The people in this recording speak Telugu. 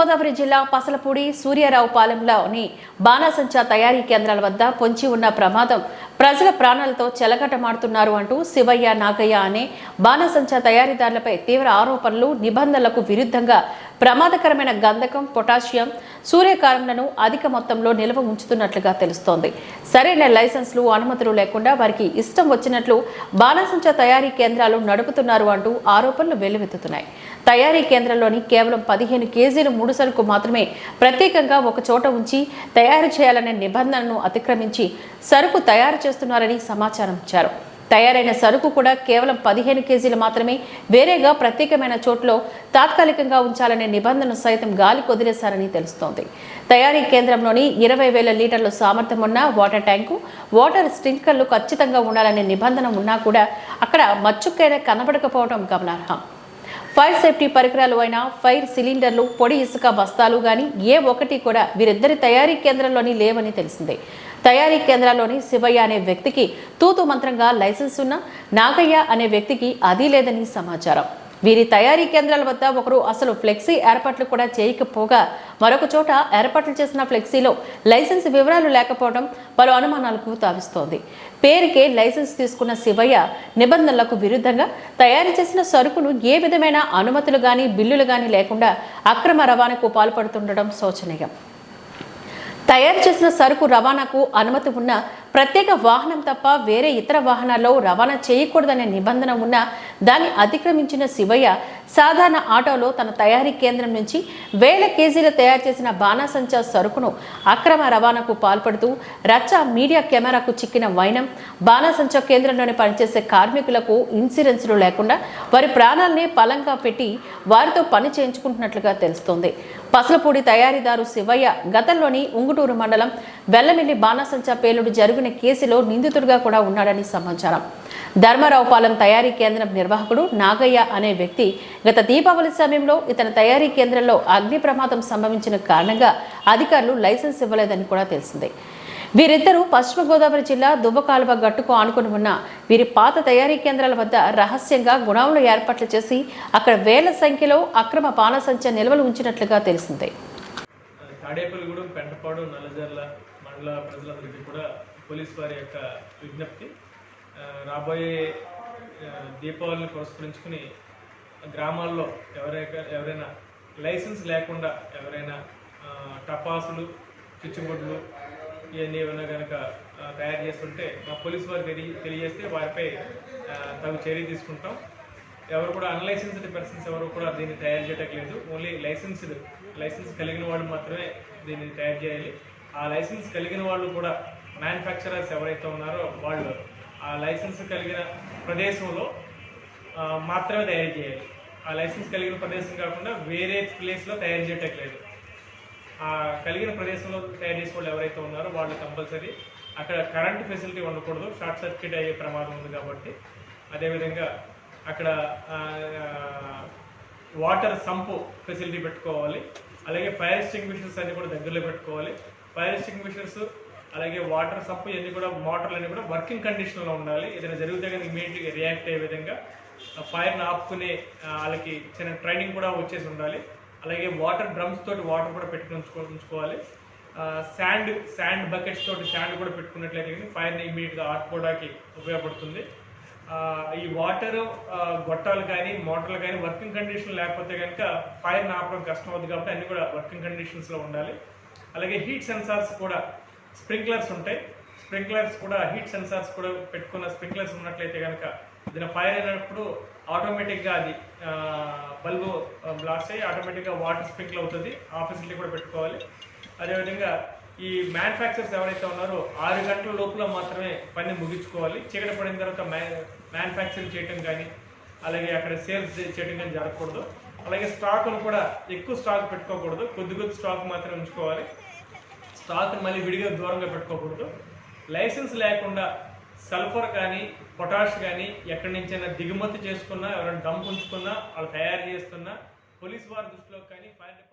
గోదావరి జిల్లా పసలపూడి సూర్యారావుపాలెంలోని బాణసంచా బాణాసంచా తయారీ కేంద్రాల వద్ద పొంచి ఉన్న ప్రమాదం ప్రజల ప్రాణాలతో చెలగటమాడుతున్నారు అంటూ శివయ్య నాగయ్య అనే బాణాసంచా తయారీదారులపై తీవ్ర ఆరోపణలు నిబంధనలకు విరుద్ధంగా ప్రమాదకరమైన గంధకం పొటాషియం సూర్యకారంలను అధిక మొత్తంలో నిల్వ ఉంచుతున్నట్లుగా తెలుస్తోంది. సరైన లైసెన్స్లు అనుమతులు లేకుండా వారికి ఇష్టం వచ్చినట్లు బాణాసంచా తయారీ కేంద్రాలు నడుపుతున్నారు అంటూ ఆరోపణలు వెల్లువెత్తుతున్నాయి. తయారీ కేంద్రంలోని కేవలం పదిహేను కేజీల మూడు సరుకు మాత్రమే ప్రత్యేకంగా ఒక చోట ఉంచి తయారు చేయాలనే నిబంధనను అతిక్రమించి సరుకు తయారు చేస్తున్నారని సమాచారం ఇచ్చారు. తయారైన సరుకు కూడా కేవలం పదిహేను కేజీలు మాత్రమే వేరేగా ప్రత్యేకమైన చోట్లో తాత్కాలికంగా ఉంచాలనే నిబంధన సైతం గాలి కొదిలేశారని తెలుస్తోంది. తయారీ కేంద్రంలోని ఇరవై వేల లీటర్ల సామర్థ్యం ఉన్న వాటర్ ట్యాంకు వాటర్ స్ట్రింకర్లు ఖచ్చితంగా ఉండాలనే నిబంధన ఉన్నా కూడా అక్కడ మచ్చుక్కైనా కనబడకపోవడం గమనార్హం. ఫైర్ సేఫ్టీ పరికరాలు అయిన ఫైర్ సిలిండర్లు పొడి ఇసుక బస్తాలు కానీ ఏ ఒక్కటి కూడా వీరిద్దరి తయారీ కేంద్రంలోని లేవని తెలిసిందే. తయారీ కేంద్రాల్లోని శివయ్య అనే వ్యక్తికి తూతు మంత్రంగా లైసెన్స్ ఉన్న నాగయ్య అనే వ్యక్తికి అది లేదని సమాచారం. వీరి తయారీ కేంద్రాల వద్ద ఒకరు అసలు ఫ్లెక్సీ ఏర్పాట్లు కూడా చేయకపోగా మరొక చోట ఏర్పాట్లు చేసిన ఫ్లెక్సీలో లైసెన్స్ వివరాలు లేకపోవడం పలు అనుమానాలకు తావిస్తోంది. పేరుకే లైసెన్స్ తీసుకున్న శివయ్య నిబంధనలకు విరుద్ధంగా తయారు చేసిన సరుకును ఏ విధమైన అనుమతులు గాని బిల్లులు గాని లేకుండా అక్రమ రవాణాకు పాల్పడుతుండడం శోచనీయం. తయారు చేసిన సరుకు రవాణాకు అనుమతి ఉన్న ప్రత్యేక వాహనం తప్ప వేరే ఇతర వాహనాల్లో రవాణా చేయకూడదనే నిబంధన ఉన్న దాన్ని అతిక్రమించిన శివయ్య సాధారణ ఆటోలో తన తయారీ కేంద్రం నుంచి వేల కేజీలు తయారు చేసిన బాణాసంచా సరుకును అక్రమ రవాణాకు పాల్పడుతూ రచ్చ మీడియా కెమెరాకు చిక్కిన వైనం బాణాసంచా కేంద్రంలోని పనిచేసే కార్మికులకు ఇన్సూరెన్సులు లేకుండా వారి ప్రాణాలనే పలంగా పెట్టి వారితో పని చేయించుకుంటున్నట్లుగా తెలుస్తోంది. పసలపూడి తయారీదారు శివయ్య గతంలోని ఉంగుటూరు మండలం వెల్లమిల్లి బాణాసంచా పేలుడు జరిగిన కేసులో నిందితుడిగా కూడా ఉన్నాడని సమాచారం. ధర్మారావుపాలెం తయారీ కేంద్రం నిర్వాహకుడు నాగయ్య అనే వ్యక్తి గత దీపావళి సమయంలో ఇతని తయారీ కేంద్రంలో అగ్ని ప్రమాదం సంభవించిన కారణంగా అధికారులు లైసెన్స్ ఇవ్వలేదని కూడా తెలిసిందే. వీరిద్దరూ పశ్చిమ గోదావరి జిల్లా దుబ్బకాలువ గట్టుకు ఆనుకుని ఉన్న వీరి పాత తయారీ కేంద్రాల వద్ద రహస్యంగా గుణములు ఏర్పాట్లు చేసి అక్కడ వేల సంఖ్యలో అక్రమ పానసంచ నిల్వలు ఉంచినట్లుగా తెలిసింది. తాడేపల్లిగూడెం పెంటపాడు నల్లజర్ల మండల ప్రజలందరికీ కూడా పోలీస్ వారి యొక్క విజ్ఞప్తి. రాబోయే దీపావళిని పురస్కరించుకుని గ్రామాల్లో ఎవరైనా ఎవరైనా లైసెన్స్ లేకుండా ఎవరైనా టపాసులు చిచ్చుబొడ్లు ఇవన్నీ ఏమైనా కనుక తయారు చేస్తుంటే మా పోలీస్ వారు తెలియ తెలియజేస్తే వారిపై తగు చర్య తీసుకుంటాం. ఎవరు కూడా అన్లైసెన్స్డ్ పర్సన్స్ ఎవరు కూడా దీన్ని తయారు చేయటం లేదు. ఓన్లీ లైసెన్స్డ్ లైసెన్స్ కలిగిన వాళ్ళు మాత్రమే దీన్ని తయారు చేయాలి. ఆ లైసెన్స్ కలిగిన వాళ్ళు కూడా మ్యానుఫ్యాక్చరర్స్ ఎవరైతే ఉన్నారో వాళ్ళు ఆ లైసెన్స్ కలిగిన ప్రదేశంలో మాత్రమే తయారు చేయాలి. ఆ లైసెన్స్ కలిగిన ప్రదేశం కాకుండా వేరే ప్లేస్లో తయారు చేయట్లేదు ఆ కలిగిన ప్రదేశంలో తయారు చేసే వాళ్ళు ఎవరైతే ఉన్నారో వాళ్ళు కంపల్సరీ అక్కడ కరెంట్ ఫెసిలిటీ ఉండకూడదు. షార్ట్ సర్క్యూట్ అయ్యే ప్రమాదం ఉంది కాబట్టి. అదేవిధంగా అక్కడ వాటర్ సంపు ఫెసిలిటీ పెట్టుకోవాలి. అలాగే ఫైర్ ఎక్స్టింగ్విషర్స్ అన్ని కూడా దగ్గరలో పెట్టుకోవాలి. ఫైర్ ఎక్స్టింగ్విషర్స్ అలాగే వాటర్ సప్పు ఇవన్నీ కూడా మోటార్లు అన్నీ కూడా వర్కింగ్ కండిషన్లో ఉండాలి. ఏదైనా జరిగితే కానీ ఇమీడియట్గా రియాక్ట్ అయ్యే విధంగా ఫైర్ని ఆపుకునే వాళ్ళకి చిన్న ట్రైనింగ్ కూడా వచ్చేసి ఉండాలి. అలాగే వాటర్ డ్రమ్స్ తోటి వాటర్ కూడా పెట్టుకుని ఉంచుకోవాలి. శాండ్ శాండ్ బకెట్స్ తోటి శాండ్ కూడా పెట్టుకున్నట్లయితే కానీ ఫైర్ని ఇమీడియట్గా ఆపుకోవడానికి ఉపయోగపడుతుంది. ఈ వాటర్ గొట్టాలు కానీ మోటార్లు కానీ వర్కింగ్ కండిషన్ లేకపోతే కనుక ఫైర్ని ఆపడం కష్టం అవుతుంది కాబట్టి అన్నీ కూడా వర్కింగ్ కండిషన్స్లో ఉండాలి. అలాగే హీట్ సెన్సార్స్ కూడా స్ప్రింక్లర్స్ ఉంటాయి. స్ప్రింక్లర్స్ కూడా హీట్ సెన్సార్స్ కూడా పెట్టుకున్న స్ప్రింక్లర్స్ ఉన్నట్లయితే కనుక దీని ఫైర్ అయినప్పుడు ఆటోమేటిక్గా అది బల్బు బ్లాస్ట్ అయ్యి ఆటోమేటిక్గా వాటర్ స్ప్రింక్ల్ అవుతుంది. ఆ ఫెసిలిటీ కూడా పెట్టుకోవాలి. అదేవిధంగా ఈ మ్యానుఫ్యాక్చర్స్ ఎవరైతే ఉన్నారో ఆరు గంటల లోపల మాత్రమే పని ముగించుకోవాలి. చీకటి పడిన తర్వాత మ్యానుఫ్యాక్చరింగ్ చేయటం కానీ అలాగే అక్కడ సేల్స్ చేయడం కానీ జరగకూడదు. అలాగే స్టాకులు కూడా ఎక్కువ స్టాక్ పెట్టుకోకూడదు. కొద్ది కొద్ది స్టాక్ మాత్రమే ఉంచుకోవాలి. స్టాక్ని మళ్ళీ విడిగా దూరంగా పెట్టుకోకూడదు. లైసెన్స్ లేకుండా సల్ఫర్ కానీ పొటాష్ కానీ ఎక్కడి నుంచైనా దిగుమతి చేసుకున్నా ఎవరైనా డంప్ ఉంచుకున్నా వాళ్ళు తయారు చేస్తున్నా పోలీస్ వారి దృష్టిలో కానీ ఫైర్ డిపార్ట్మెంట్